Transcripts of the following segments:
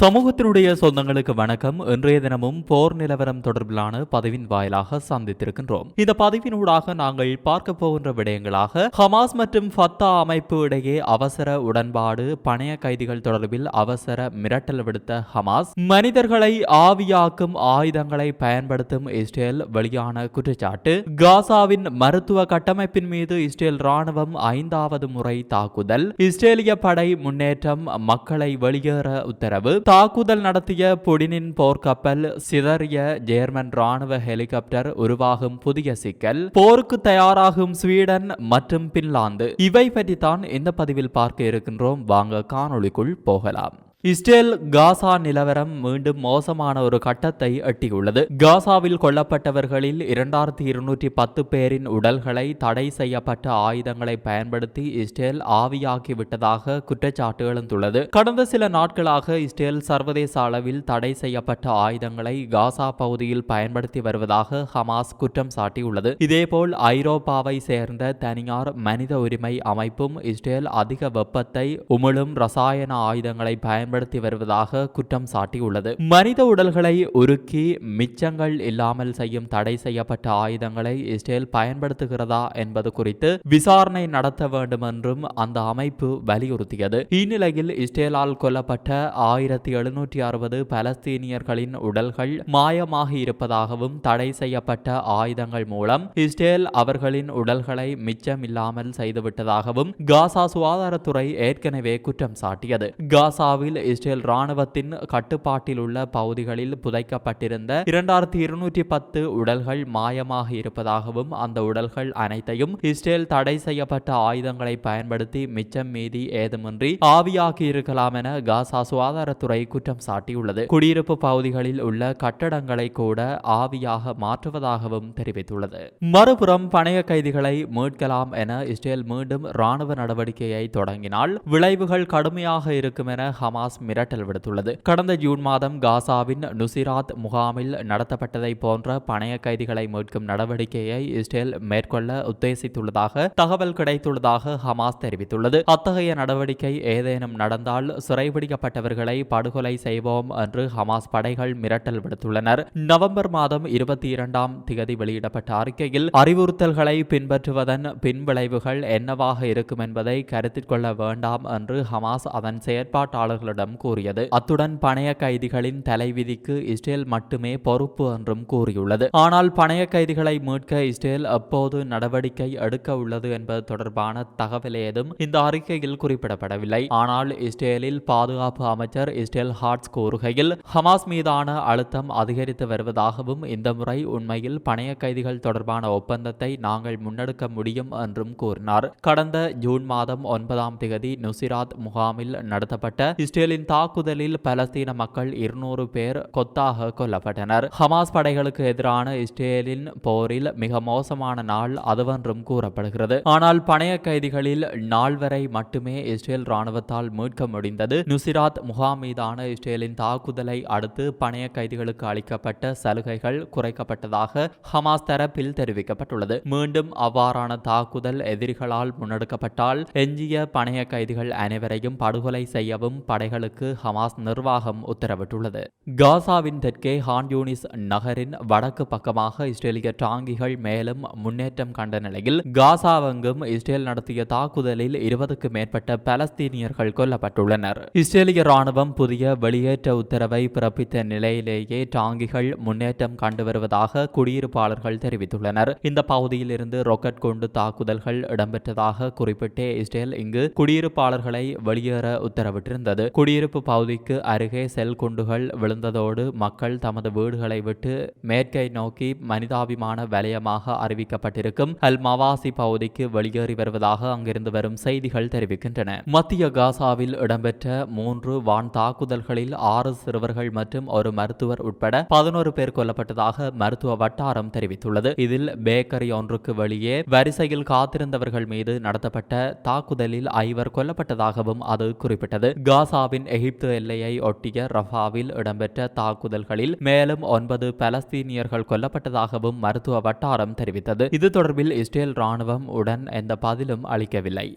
சமூகத்தினுடைய சொந்தங்களுக்கு வணக்கம். இன்றைய தினமும் போர் நிலவரம் தொடர்பிலான பதிவின் வாயிலாக சந்தித்திருக்கின்றோம். இந்த பதிவினூடாக நாங்கள் பார்க்க போகின்ற விடயங்களாக ஹமாஸ் மற்றும் ஃபத்தா அமைப்பு இடையே அவசர உடன்பாடு பணைய கைதிகள் தொடர்பில் அவசர மிரட்டல் விடுத்த ஹமாஸ் மனிதர்களை ஆவியாக்கும் ஆயுதங்களை பயன்படுத்தும் இஸ்ரேல் வெளியான குற்றச்சாட்டு காசாவின் மருத்துவ கட்டமைப்பின் மீது இஸ்ரேல் ராணுவம் ஐந்தாவது முறை தாக்குதல் இஸ்ரேலிய படை முன்னேற்றம் மக்களை வெளியேற உத்தரவு தாக்குதல் நடத்திய புடினின் போர்க்கப்பல் சிதறிய ஜேர்மன் ராணுவ ஹெலிகாப்டர் உருவாகும் புதிய சிக்கல் போருக்கு தயாராகும் ஸ்வீடன் மற்றும் பின்லாந்து. இவை பற்றி தான் இந்த பதிவில் பார்க்க இருக்கின்றோம். வாங்க காணொளிக்குள் போகலாம். இஸ்ரேல் காசா நிலவரம் மீண்டும் மோசமான ஒரு கட்டத்தை எட்டியுள்ளது. காசாவில் கொல்லப்பட்டவர்களில் இரண்டாயிரத்தி இருநூற்றி பத்து பேரின் உடல்களை தடை செய்யப்பட்ட ஆயுதங்களை பயன்படுத்தி இஸ்ரேல் ஆவியாக்கி விட்டதாக குற்றச்சாட்டு எழுந்துள்ளது. கடந்த சில நாட்களாக இஸ்ரேல் சர்வதேச அளவில் தடை செய்யப்பட்ட ஆயுதங்களை காசா பகுதியில் பயன்படுத்தி வருவதாக ஹமாஸ் குற்றம் சாட்டியுள்ளது. இதேபோல் ஐரோப்பாவை சேர்ந்த தனியார் மனித உரிமை அமைப்பும் இஸ்ரேல் அதிக வெப்பத்தை உமிழும் ரசாயன ஆயுதங்களை பயன் பயன்படுத்தி வருவதாக குற்றம் சாட்டியுள்ளது. மனித உடல்களை உருக்கி மிச்சங்கள் இல்லாமல் செய்யும் தடை செய்யப்பட்ட ஆயுதங்களை இஸ்ரேல் பயன்படுத்துகிறதா என்பது குறித்து விசாரணை நடத்த வேண்டும் என்றும் அந்த அமைப்பு வலியுறுத்தியது. இந்நிலையில் இஸ்ரேலால் கொல்லப்பட்ட ஆயிரத்தி எழுநூற்றி அறுபது பலஸ்தீனியர்களின் உடல்கள் மாயமாகி இருப்பதாகவும் தடை செய்யப்பட்ட ஆயுதங்கள் மூலம் இஸ்ரேல் அவர்களின் உடல்களை மிச்சமில்லாமல் செய்துவிட்டதாகவும் காசா சுகாதாரத்துறை ஏற்கனவே குற்றம் சாட்டியது. காசாவில் இஸ்ரேல் ராணுவத்தின் கட்டுப்பாட்டில் உள்ள பகுதிகளில் புதைக்கப்பட்டிருந்த இரண்டாயிரத்தி இருநூற்றி பத்து உடல்கள் மாயமாக இருப்பதாகவும் அந்த உடல்கள் அனைத்தையும் இஸ்ரேல் தடை செய்யப்பட்ட ஆயுதங்களை பயன்படுத்தி மிச்சம் மீதி ஏதுமின்றி ஆவியாக்கி இருக்கலாம் என காசா சுகாதாரத்துறை குற்றம் சாட்டியுள்ளது. குடியிருப்பு பகுதிகளில் உள்ள கட்டடங்களை கூட ஆவியாக மாற்றுவதாகவும் தெரிவித்துள்ளது. மறுபுறம் பணைய கைதிகளை மீட்கலாம் என இஸ்ரேல் மீண்டும் ராணுவ நடவடிக்கையை தொடங்கினால் விளைவுகள் கடுமையாக இருக்கும் என ஹமாஸ் மிரட்டல் விடுத்துள்ளது. கடந்த ஜூன் மாதம் காசாவின் நுசிராத் முகாமில் நடத்தப்பட்டதை போன்ற பணைய கைதிகளை மீட்கும் நடவடிக்கையை இஸ்ரேல் மேற்கொள்ள உத்தேசித்துள்ளதாக தகவல் கிடைத்துள்ளதாக ஹமாஸ் தெரிவித்துள்ளது. அத்தகைய நடவடிக்கை ஏதேனும் நடந்தால் சிறைபிடிக்கப்பட்டவர்களை படுகொலை செய்வோம் என்று ஹமாஸ் படைகள் மிரட்டல் விடுத்துள்ளனர். நவம்பர் மாதம் இருபத்தி இரண்டாம் திகதி வெளியிடப்பட்ட அறிக்கையில் அறிவுறுத்தல்களை பின்பற்றுவதன் பின்விளைவுகள் என்னவாக இருக்கும் என்பதை கருத்தில் கொள்ள வேண்டாம் என்று ஹமாஸ் அதன் செயற்பாட்டாளர்களிடம் கூறியது. அத்துடன் பணைய கைதிகளின் தலைவிதிக்கு இஸ்ரேல் மட்டுமே பொறுப்பு என்றும் கூறியுள்ளது. ஆனால் பணைய கைதிகளை மீட்க இஸ்ரேல் எப்போது நடவடிக்கை எடுக்க உள்ளது என்பது தொடர்பான தகவல் ஏதும் இந்த அறிக்கையில் குறிப்பிடப்படவில்லை. ஆனால் இஸ்ரேலில் பாதுகாப்பு அமைச்சர் இஸ்ரேல் ஹார்ட்ஸ் கூறுகையில் ஹமாஸ் மீதான அழுத்தம் அதிகரித்து வருவதாகவும் இந்த முறை உண்மையில் பணைய கைதிகள் தொடர்பான ஒப்பந்தத்தை நாங்கள் முன்னெடுக்க முடியும் என்றும் கூறினார். கடந்த ஜூன் மாதம் ஒன்பதாம் தேதி நுசிராத் முகாமில் நடத்தப்பட்ட இஸ்ரேலின் தாக்குதலில் பலஸ்தீன மக்கள் இருநூறு பேர் கொத்தாக கொல்லப்பட்டனர். ஹமாஸ் படைகளுக்கு எதிரான இஸ்ரேலின் போரில் மிக மோசமான நாள் அதுவென்றும் கூறப்படுகிறது. ஆனால் பணைய கைதிகளில் நால்வரை மட்டுமே இஸ்ரேல் ராணுவத்தால் மீட்க முடிந்தது. நுசிராத் முகாம் மீதான இஸ்ரேலின் தாக்குதலை அடுத்து பணைய கைதிகளுக்கு அளிக்கப்பட்ட சலுகைகள் குறைக்கப்பட்டதாக ஹமாஸ் தரப்பில் தெரிவிக்கப்பட்டுள்ளது. மீண்டும் அவ்வாறான தாக்குதல் எதிரிகளால் முன்னெடுக்கப்பட்டால் எஞ்சிய பணைய கைதிகள் அனைவரையும் படுகொலை செய்யவும் படைகள் படைகளுக்கு ஹமாஸ் நிர்வாகம் உத்தரவிட்டுள்ளது. காசாவின் தெற்கே ஹான்யூனிஸ் நகரின் வடக்கு பக்கமாக இஸ்ரேலிய டாங்கிகள் மேலும் முன்னேற்றம் கண்ட நிலையில் காசாவெங்கும் இஸ்ரேல் நடத்திய தாக்குதலில் இருபதுக்கும் மேற்பட்ட பலஸ்தீனியர்கள் கொல்லப்பட்டுள்ளனர். இஸ்ரேலிய ராணுவம் புதிய வெளியேற்ற உத்தரவை பிறப்பித்த நிலையிலேயே டாங்கிகள் முன்னேற்றம் கண்டு வருவதாக குடியிருப்பாளர்கள் தெரிவித்துள்ளனர். இந்த பகுதியில் இருந்து ராக்கெட் கொண்டு தாக்குதல்கள் இடம்பெற்றதாக குறிப்பிட்டே இஸ்ரேல் இங்கு குடியிருப்பாளர்களை வெளியேற உத்தரவிட்டிருந்தது. குடியிருப்பு பகுதிக்கு அருகே செல் குண்டுகள் விழுந்ததோடு மக்கள் தமது வீடுகளை விட்டு மேற்கை நோக்கி மனிதாபிமான வலயமாக அறிவிக்கப்பட்டிருக்கும் அல் மவாசி பகுதிக்கு வெளியேறி வருவதாக அங்கிருந்து வரும் செய்திகள் தெரிவிக்கின்றன. மத்திய காசாவில் இடம்பெற்ற மூன்று வான் தாக்குதல்களில் ஆறு சிறுவர்கள் மற்றும் ஒரு மருத்துவர் உட்பட பதினோரு பேர் கொல்லப்பட்டதாக மருத்துவ வட்டாரம் தெரிவித்துள்ளது. இதில் பேக்கரி ஒன்றுக்கு வெளியே வரிசையில் காத்திருந்தவர்கள் மீது நடத்தப்பட்ட தாக்குதலில் ஐவர் கொல்லப்பட்டதாகவும் அது குறிப்பிட்டது. காசா காசாவின் எகிப்து எல்லையை ஒட்டிய ரஃபாவில் இடம்பெற்ற தாக்குதல்களில் மேலும் ஒன்பது பலஸ்தீனியர்கள் கொல்லப்பட்டதாகவும் மருத்துவ வட்டாரம் தெரிவித்தது. இது தொடர்பில் இஸ்ரேல் ராணுவம் உடன் எந்த பதிலும் அளிக்கவில்லை.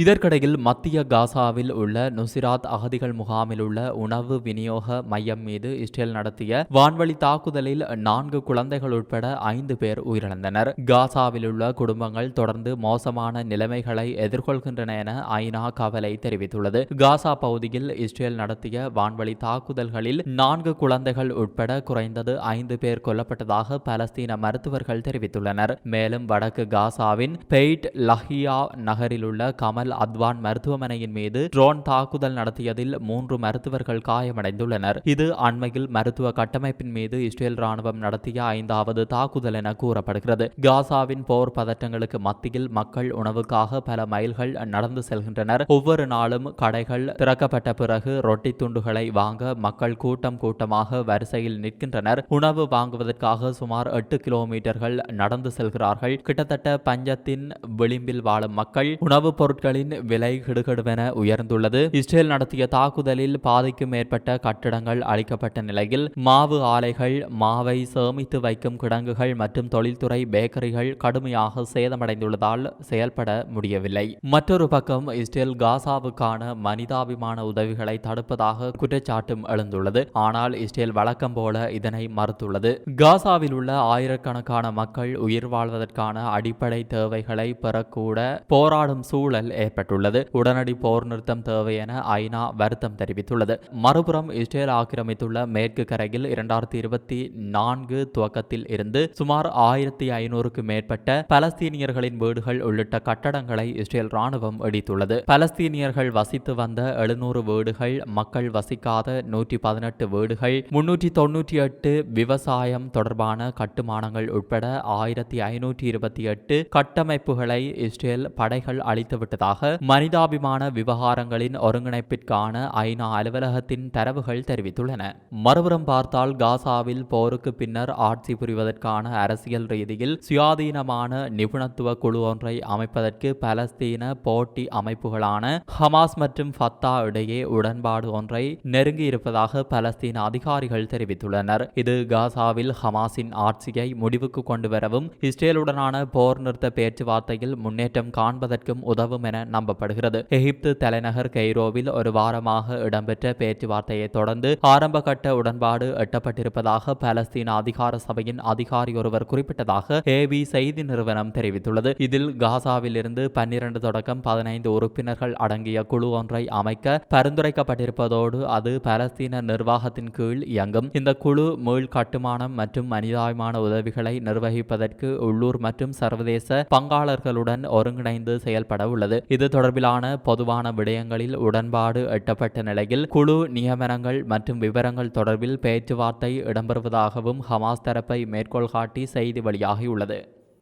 இதற்கிடையில் மத்திய காசாவில் உள்ள நுசிராத் அகதிகள் முகாமில் உள்ள உணவு விநியோக மையம் மீது இஸ்ரேல் நடத்திய வான்வழி தாக்குதலில் நான்கு குழந்தைகள் உட்பட ஐந்து பேர் உயிரிழந்தனர். காசாவில் உள்ள குடும்பங்கள் தொடர்ந்து மோசமான நிலைமைகளை எதிர்கொள்கின்றன என ஐநா கவலை தெரிவித்துள்ளது. காசா பகுதியில் இஸ்ரேல் நடத்திய வான்வழி தாக்குதல்களில் நான்கு குழந்தைகள் உட்பட குறைந்தது ஐந்து பேர் கொல்லப்பட்டதாக பலஸ்தீன மருத்துவர்கள் தெரிவித்துள்ளனர். மேலும் வடக்கு காசாவின் பெய்ட் லஹியா நகரில் உள்ள கமல் அத்வான் மருத்துவமனையின் மீது ட்ரோன் தாக்குதல் நடத்தியதில் மூன்று மருத்துவர்கள் காயமடைந்துள்ளனர். இது அண்மையில் மருத்துவ கட்டமைப்பின் மீது இஸ்ரேல் ராணுவம் நடத்திய ஐந்தாவது தாக்குதல் என கூறப்படுகிறது. காசாவின் போர் பதற்றங்களுக்கு மத்தியில் மக்கள் உணவுக்காக பல மைல்கள் நடந்து செல்கின்றனர். ஒவ்வொரு நாளும் கடைகள் திறக்கப்பட்ட பிறகு ரொட்டி துண்டுகளை வாங்க மக்கள் கூட்டம் கூட்டமாக வரிசையில் நிற்கின்றனர். உணவு வாங்குவதற்காக சுமார் எட்டு கிலோமீட்டர்கள் நடந்து செல்கிறார்கள். கிட்டத்தட்ட பஞ்சத்தின் விளிம்பில் வாழும் மக்கள் உணவுப் பொருட்களை பொருட்களின் விலை கிடுகிடுவென உயர்ந்துள்ளது. இஸ்ரேல் நடத்திய தாக்குதலில் பாதிக்கும் மேற்பட்ட கட்டிடங்கள் அளிக்கப்பட்ட நிலையில் மாவு ஆலைகள் மாவை சேமித்து வைக்கும் கிடங்குகள் மற்றும் தொழில்துறை பேக்கரிகள் கடுமையாக சேதமடைந்துள்ளதால் செயல்பட முடியவில்லை. மற்றொரு பக்கம் இஸ்ரேல் காசாவுக்கான மனிதாபிமான உதவிகளை தடுப்பதாக குற்றச்சாட்டும் எழுந்துள்ளது. ஆனால் இஸ்ரேல் வழக்கம் போல இதனை மறுத்துள்ளது. காசாவில் உள்ள ஆயிரக்கணக்கான மக்கள் உயிர் வாழ்வதற்கான அடிப்படை தேவைகளை பெறக்கூட போராடும் சூழல் ஏற்பட்டுள்ளது. உடனடி போர் நிறுத்தம் தேவை என ஐநா வருத்தம் தெரிவித்துள்ளது. மறுபுறம் இஸ்ரேல் ஆக்கிரமித்துள்ள மேற்கு கரையில் இரண்டாயிரத்தி இருபத்தி நான்கு துவக்கத்தில் இருந்து சுமார் ஆயிரத்தி ஐநூறுக்கு மேற்பட்ட பலஸ்தீனியர்களின் வீடுகள் உள்ளிட்ட கட்டடங்களை இஸ்ரேல் ராணுவம் இடித்துள்ளது. பலஸ்தீனியர்கள் வசித்து வந்த எழுநூறு வீடுகள் மக்கள் வசிக்காத நூற்றி பதினெட்டு வீடுகள் முன்னூற்றி தொன்னூற்றி எட்டு விவசாயம் தொடர்பான கட்டுமானங்கள் உட்பட ஆயிரத்தி ஐநூற்றி இருபத்தி எட்டு கட்டமைப்புகளை இஸ்ரேல் படைகள் அளித்துவிட்டதாக மனிதாபிமான விவகாரங்களின் ஒருங்கிணைப்பிற்கான ஐநா அலுவலகத்தின் தரவுகள் தெரிவித்துள்ளன. மறுபுறம் பார்த்தால் காசாவில் போருக்கு பின்னர் ஆட்சி புரிவதற்கான அரசியல் ரீதியில் சுயாதீனமான நிபுணத்துவ குழு ஒன்றை அமைப்பதற்கு பலஸ்தீன போட்டி அமைப்புகளான ஹமாஸ் மற்றும் ஃபத்தா இடையே உடன்பாடு ஒன்றை நெருங்கி இருப்பதாக பலஸ்தீன அதிகாரிகள் தெரிவித்துள்ளனர். இது காசாவில் ஹமாஸின் ஆட்சியை முடிவுக்கு கொண்டு வரவும் இஸ்ரேலுடனான போர் நிறுத்த பேச்சுவார்த்தையில் முன்னேற்றம் காண்பதற்கும் உதவும் என நம்பப்படுகிறது. எகிப்து தலைநகர் கெய்ரோவில் ஒரு வாரமாக இடம்பெற்ற பேச்சுவார்த்தையை தொடர்ந்து ஆரம்ப கட்ட உடன்பாடு எட்டப்பட்டிருப்பதாக பலஸ்தீன அதிகார சபையின் அதிகாரி ஒருவர் குறிப்பிட்டதாக ஏபி செய்தி நிறுவனம் தெரிவித்துள்ளது. இதில் காசாவில் இருந்து பன்னிரண்டு தொடக்கம் பதினைந்து உறுப்பினர்கள் அடங்கிய குழு ஒன்றை அமைக்க பரிந்துரைக்கப்பட்டிருப்பதோடு அது பலஸ்தீன நிர்வாகத்தின் கீழ் இயங்கும். இந்த குழு மீள் கட்டுமானம் மற்றும் மனிதாயமான உதவிகளை நிர்வகிப்பதற்கு உள்ளூர் மற்றும் சர்வதேச பங்காளர்களுடன் ஒருங்கிணைந்து செயல்பட உள்ளது. இது தொடர்பிலான பொதுவான விடயங்களில் உடன்பாடு எட்டப்பட்ட நிலையில் குழு நியமனங்கள் மற்றும் விவரங்கள் தொடர்பில் பேச்சுவார்த்தை இடம்பெறுவதாகவும் ஹமாஸ் தரப்பை மேற்கோள் காட்டி செய்தி வெளியாகியுள்ளது.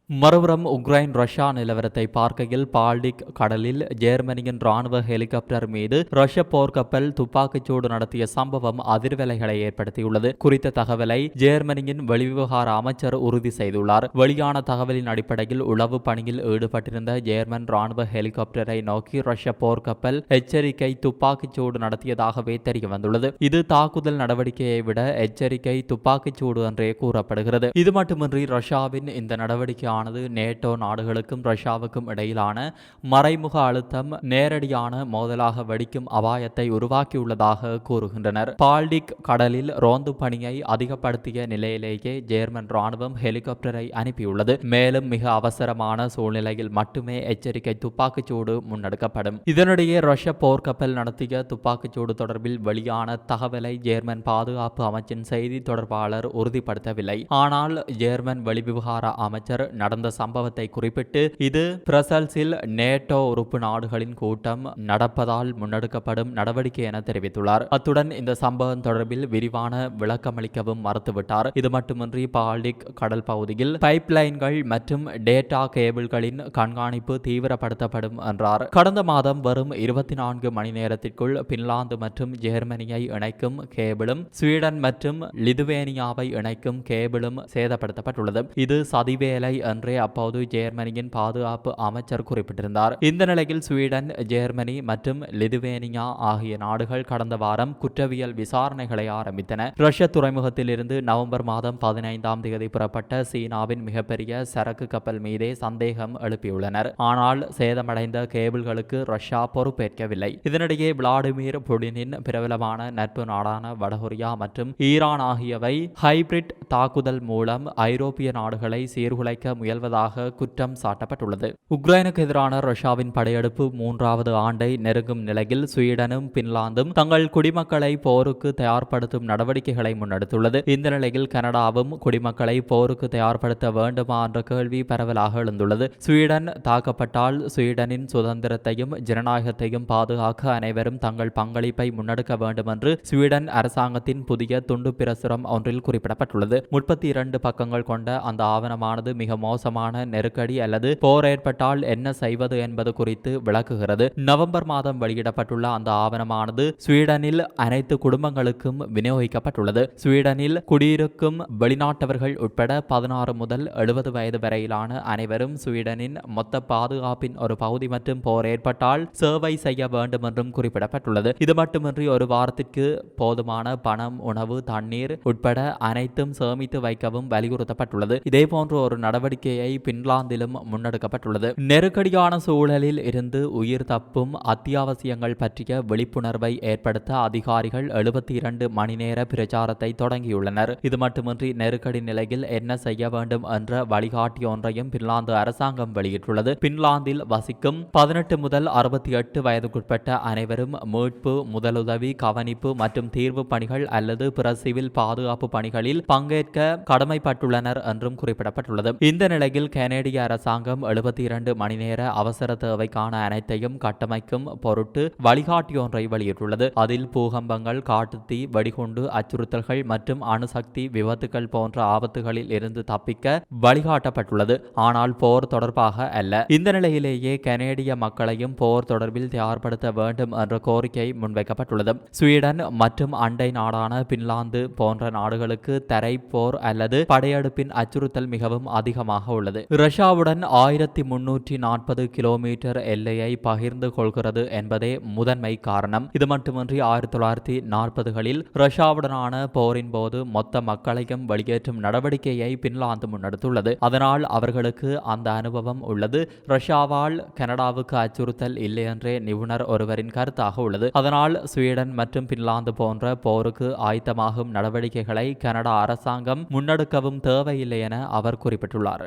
மறுபுறம் உக்ரைன் ரஷ்யா நிலவரத்தை பார்க்கையில் பால்டிக் கடலில் ஜெர்மனியின் ராணுவ ஹெலிகாப்டர் மீது ரஷ்ய போர்க்கப்பல் துப்பாக்கிச்சூடு நடத்திய சம்பவம் அதிர்வலைகளை ஏற்படுத்தியுள்ளது. குறித்த தகவலை ஜெர்மனியின் வெளிவிவகார அமைச்சர் உறுதி செய்துள்ளார். வெளியான தகவலின் அடிப்படையில் உளவு பணியில் ஈடுபட்டிருந்த ஜெர்மன் ராணுவ ஹெலிகாப்டரை நோக்கி ரஷ்ய போர்க்கப்பல் எச்சரிக்கை துப்பாக்கிச்சூடு நடத்தியதாகவே தெரிய வந்துள்ளது இது தாக்குதல் நடவடிக்கையை விட எச்சரிக்கை துப்பாக்கிச்சூடு என்றே கூறப்படுகிறது. இது மட்டுமின்றி ரஷ்யாவின் இந்த நடவடிக்கை ஆனது நேட்டோ நாடுகளுக்கும் ரஷ்யாவுக்கும் இடையிலான மறைமுக அழுத்தம் நேரடியான மோதலாக வெடிக்கும் அபாயத்தை உருவாக்கியுள்ளதாக கூறுகின்றனர். பால்டிக் கடலில் ரோந்து பணியை அதிகப்படுத்திய நிலையிலேயே ஜேர்மன் ராணுவம் ஹெலிகாப்டரை அனுப்பியுள்ளது. மேலும் மிக அவசரமான சூழ்நிலையில் மட்டுமே எச்சரிக்கை துப்பாக்கிச்சூடு முன்னெடுக்கப்படும். இதனிடையே ரஷ்ய போர்க்கப்பல் நடத்திய துப்பாக்கிச்சூடு தொடர்பில் வெளியான தகவலை ஜேர்மன் பாதுகாப்பு அமைச்சின் செய்தி தொடர்பாளர் உறுதிப்படுத்தவில்லை. ஆனால் ஜேர்மன் வெளிவிவகார அமைச்சர் நடந்த சம்பவத்தை குறிப்பிட்டு இது பிரசல்ஸில் நேட்டோ உறுப்பு நாடுகளின் கூட்டம் நடப்பதால் முன்னெடுக்கப்படும் நடவடிக்கை என தெரிவித்துள்ளார். அத்துடன் இந்த சம்பவம் தொடர்பில் விரிவான விளக்கமளிக்கவும் மறுத்துவிட்டார். இது மட்டுமின்றி பால்டிக் கடல் பகுதியில் பைப்லைன்கள் மற்றும் டேட்டா கேபிள்களின் கண்காணிப்பு தீவிரப்படுத்தப்படும் என்றார். கடந்த மாதம் வரும் இருபத்தி நான்கு மணி நேரத்திற்குள் பின்லாந்து மற்றும் ஜெர்மனியை இணைக்கும் கேபிளும் ஸ்வீடன் மற்றும் லிதுவேனியாவை இணைக்கும் கேபிளும் சேதப்படுத்தப்பட்டுள்ளது. இது சதிவேலை அப்போது ஜெர்மனியின் பாதுகாப்பு அமைச்சர் குறிப்பிட்டிருந்தார். இந்த நிலையில் ஸ்வீடன் ஜெர்மனி மற்றும் லிதுவேனியா ஆகிய நாடுகள் கடந்த வாரம் குற்றவியல் விசாரணைகளை ஆரம்பித்தன. ரஷ்ய துறைமுகத்தில் இருந்து நவம்பர் மாதம் பதினைந்தாம் தேதி புறப்பட்ட சீனாவின் மிகப்பெரிய சரக்கு கப்பல் மீதே சந்தேகம் எழுப்பியுள்ளனர். ஆனால் சேதமடைந்த கேபிள்களுக்கு ரஷ்யா பொறுப்பேற்கவில்லை. இதனிடையே விளாடிமிர் புடினின் பிரபலமான நட்பு நாடான வடகொரியா மற்றும் ஈரான் ஆகியவை ஹைபிரிட் தாக்குதல் மூலம் ஐரோப்பிய நாடுகளை சீர்குலைக்க முயல்வதாக குற்றம் சாட்டப்பட்டுள்ளது. உக்ரைனுக்கு எதிரான ரஷ்யாவின் படையெடுப்பு மூன்றாவது ஆண்டை நெருங்கும் நிலையில் ஸ்வீடனும் பின்லாந்தும் தங்கள் குடிமக்களை போருக்கு தயார்படுத்தும் நடவடிக்கைகளை முன்னெடுத்துள்ளது. இந்த நிலையில் கனடாவும் குடிமக்களை போருக்கு தயார்படுத்த வேண்டுமா என்ற கேள்வி பரவலாக எழுந்துள்ளது. ஸ்வீடன் தாக்கப்பட்டால் ஸ்வீடனின் சுதந்திரத்தையும் ஜனநாயகத்தையும் பாதுகாக்க அனைவரும் தங்கள் பங்களிப்பை முன்னெடுக்க வேண்டும் என்று ஸ்வீடன் அரசாங்கத்தின் புதிய துண்டு பிரசுரம் ஒன்றில் குறிப்பிடப்பட்டுள்ளது. முப்பத்தி இரண்டு பக்கங்கள் கொண்ட அந்த ஆவணமானது மிக மோசமான நெருக்கடி அல்லது போர் ஏற்பட்டால் என்ன செய்வது என்பது குறித்து விளக்குகிறது. நவம்பர் மாதம் வெளியிடப்பட்டுள்ள அந்த ஆவணமானது ஸ்வீடனில் அனைத்து குடும்பங்களுக்கும் விநியோகிக்கப்பட்டுள்ளது. ஸ்வீடனில் குடியிருக்கும் வெளிநாட்டவர்கள் உட்பட பதினாறு முதல் எழுபது வயது வரையிலான அனைவரும் ஸ்வீடனின் மொத்த பாதுகாப்பின் ஒரு பகுதி மற்றும் போர் ஏற்பட்டால் சேவை செய்ய வேண்டும் என்றும் குறிப்பிடப்பட்டுள்ளது. இது மட்டுமின்றி ஒரு வாரத்திற்கு போதுமான பணம் உணவு தண்ணீர் உட்பட அனைத்தும் சேமித்து வைக்கவும் வலியுறுத்தப்பட்டுள்ளது. இதே போன்ற ஒரு நடவடிக்கையை பின்லாந்திலும் முன்னெடுக்கப்பட்டுள்ளது. நெருக்கடியான சூழலில் இருந்து உயிர் தப்பும் அத்தியாவசியங்கள் பற்றிய விழிப்புணர்வை ஏற்படுத்த அதிகாரிகள் எழுபத்தி இரண்டு மணி நேர பிரச்சாரத்தை தொடங்கியுள்ளனர். இது மட்டுமின்றி நெருக்கடி நிலையில் என்ன செய்ய வேண்டும் என்ற வழிகாட்டி ஒன்றையும் பின்லாந்து அரசாங்கம் வெளியிட்டுள்ளது. பின்லாந்தில் வசிக்கும் பதினெட்டு முதல் அறுபத்தி எட்டு வயதுக்குட்பட்ட அனைவரும் மீட்பு முதலுதவி கவனிப்பு மற்றும் தீர்வு பணிகள் அல்லது பிற சிவில் பாதுகாப்பு பணிகளில் பங்கேற்க கடமைப்பட்டுள்ளனர் என்றும் குறிப்பிடப்பட்டுள்ளது. இந்த நிலையில் கனேடிய அரசாங்கம் எழுபத்தி இரண்டு மணி நேர அவசர தேவைக்கான அனைத்தையும் கட்டமைக்கும் பொருட்டு வழிகாட்டியொன்றை வெளியிட்டுள்ளது. அதில் பூகம்பங்கள் காட்டுத்தீ வெடிகுண்டு அச்சுறுத்தல்கள் மற்றும் அணுசக்தி விபத்துகள் போன்ற ஆபத்துகளில் இருந்து தப்பிக்க வழிகாட்டப்பட்டுள்ளது. ஆனால் போர் தொடர்பாக அல்ல. இந்த நிலையிலேயே கனேடிய மக்களையும் போர் தொடர்பில் தயார்படுத்த வேண்டும் என்ற கோரிக்கை முன்வைக்கப்பட்டுள்ளது. ஸ்வீடன் மற்றும் அண்டை நாடான பின்லாந்து போன்ற நாடுகளுக்கு தரை போர் அல்லது படையெடுப்பின் அச்சுறுத்தல் மிகவும் அதிகமாக உள்ளது. ரஷ்யாவுடன் ஆயிரத்தி முன்னூற்றி நாற்பது கிலோமீட்டர் எல்லையை பகிர்ந்து கொள்கிறது என்பதே முதன்மை காரணம். இது மட்டுமின்றி ஆயிரத்தி தொள்ளாயிரத்தி நாற்பதுகளில் ரஷ்யாவுடனான போரின் போது மொத்த மக்களையும் வெளியேற்றும் நடவடிக்கையை பின்லாந்து முன்னெடுத்துள்ளது. அதனால் அவர்களுக்கு அந்த அனுபவம் உள்ளது. ரஷ்யாவால் கனடாவுக்கு அச்சுறுத்தல் இல்லை என்றே நிபுணர் ஒருவரின் கருத்தாக உள்ளது. அதனால் ஸ்வீடன் மற்றும் பின்லாந்து போன்ற போருக்கு ஆயத்தமாகும் நடவடிக்கைகளை கனடா அரசாங்கம் முன்னெடுக்கவும் தேவையில்லை என அவர் குறிப்பிட்டுள்ளார்.